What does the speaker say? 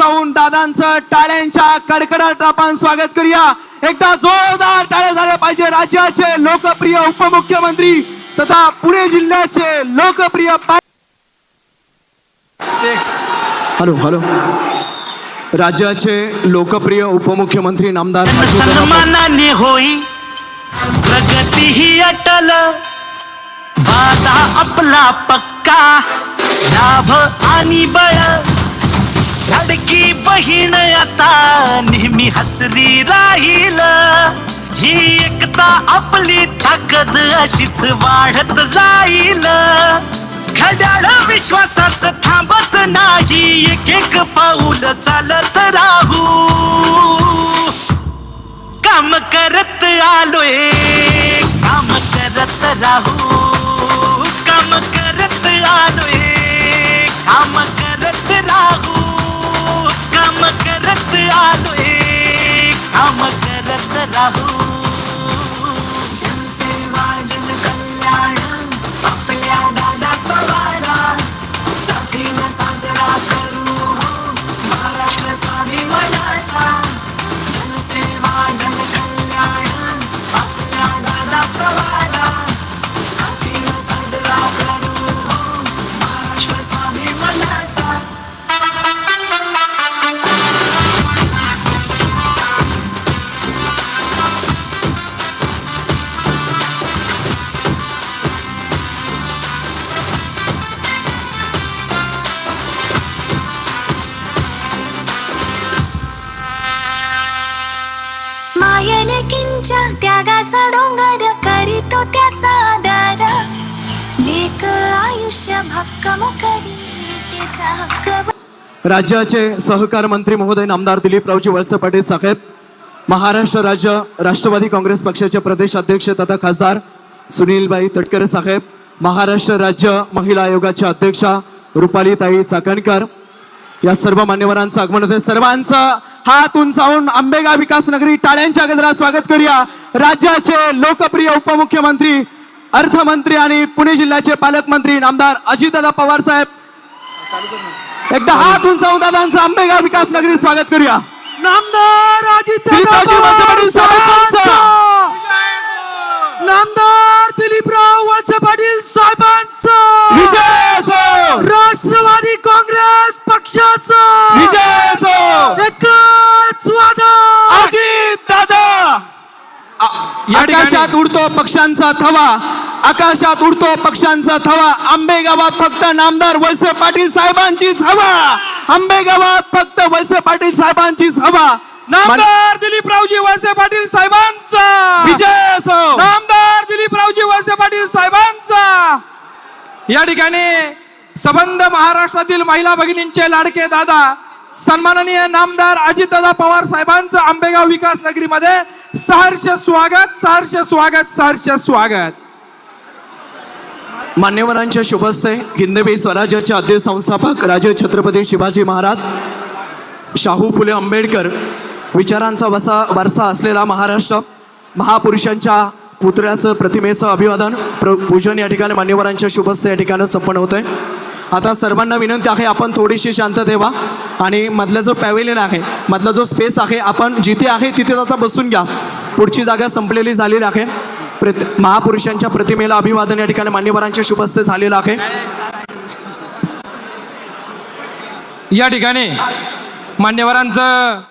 उंचावून दादांचं टाळ्यांच्या कडकडाट आपण स्वागत करूया. एकदा जोरदार टाळ्या झाल्या पाहिजे राज्याचे लोकप्रिय उपमुख्यमंत्री तथा पुणे जिल्ह्याचे लोकप्रिय हॅलो हॅलो. राज्याचे लोकप्रिय उपमुख्यमंत्री नामदार सन्मानाने होई. प्रगती ही अटल. वादा आपला पक्का. लाभ आणि बळ. लाडकी बहीण आता नेहमी हसली राहील. ही एकता आपली ताकद अशीच वाढत जाईल. घड्याळ विश्वासाच थांबत नाही एक एक पाऊल चालत राहू. काम करत आलोय काम करत राहू. काम करत आलोय. चालू एक काम करत राहू. मायेने त्यागाचा डोंगर करीतो त्याचा आदर देक आयुष्य भक्कम करी त्याचा हक्क राज्याचे सहकार मंत्री महोदय नामदार दिलीपरावजी वळसे पाटील साहेब महाराष्ट्र राज्य राष्ट्रवादी काँग्रेस पक्षाचे प्रदेश अध्यक्ष तथा खासदार सुनीलबाई तटकरे साहेब महाराष्ट्र राज्य महिला आयोगाच्या अध्यक्षा रुपालीताई चाकणकर या सर्व मान्यवरांचं आगमन होते सर्वांचं हात उंचावून आंबेगाव विकास नगरी टाळ्यांच्या गजरात स्वागत करूया. राज्याचे लोकप्रिय उपमुख्यमंत्री अर्थमंत्री आणि पुणे जिल्ह्याचे पालकमंत्री नामदार अजितदादा पवार साहेब. एकदा हात उंचावून दादांचं आंबेगाव विकास नगरी स्वागत करूया. नामदार. नामदार दिलीपराव आकाशात उडतो पक्षांचा थवा आकाशात उडतो पक्षांचा थवा. आंबेगावात फक्त नामदार वळसे पाटील साहेबांचीच हवा. आंबेगावात फक्त वळसे पाटील साहेबांचीच हवा. नामदार दिलीपरावजी वळसे पाटील साहेबांचा. विजय असो. नामदार दिलीपरावजी वळसे पाटील साहेबांचा. या ठिकाणी संबंध महाराष्ट्रातील महिला भगिनींचे लाडके दादा सन्माननीय नामदार अजितदादा पवार साहेबांचं आंबेगाव विकास नगरीमध्ये सहर्ष स्वागत सहर्ष स्वागत सहर्ष स्वागत. मान्यवरांच्या शुभस्ते हिंदवी स्वराज्याचे आद्य संस्थापक राजे छत्रपती शिवाजी महाराज शाहू फुले आंबेडकर विचारांचा वसा वारसा असलेला महाराष्ट्र महापुरुषांच्या पुतळ्याचं प्रतिमेचं अभिवादन प्र पूजन या ठिकाणी मान्यवरांच्या शुभस्ते या ठिकाणी संपन्न होतंय. आता सर्वांना विनंती आहे आपण थोडीशी शांत ठेवा. आणि मधला जो पॅवेलियन आहे मधला जो स्पेस आहे आपण जिथे आहे तिथे त्याचा बसून घ्या. पुढची जागा संपलेली झालेली आहे. प्रति महापुरुषांच्या प्रतिमेला अभिवादन या ठिकाणी मान्यवरांच्या शुभस्ते झालेलं आहे. या ठिकाणी मान्यवरांचं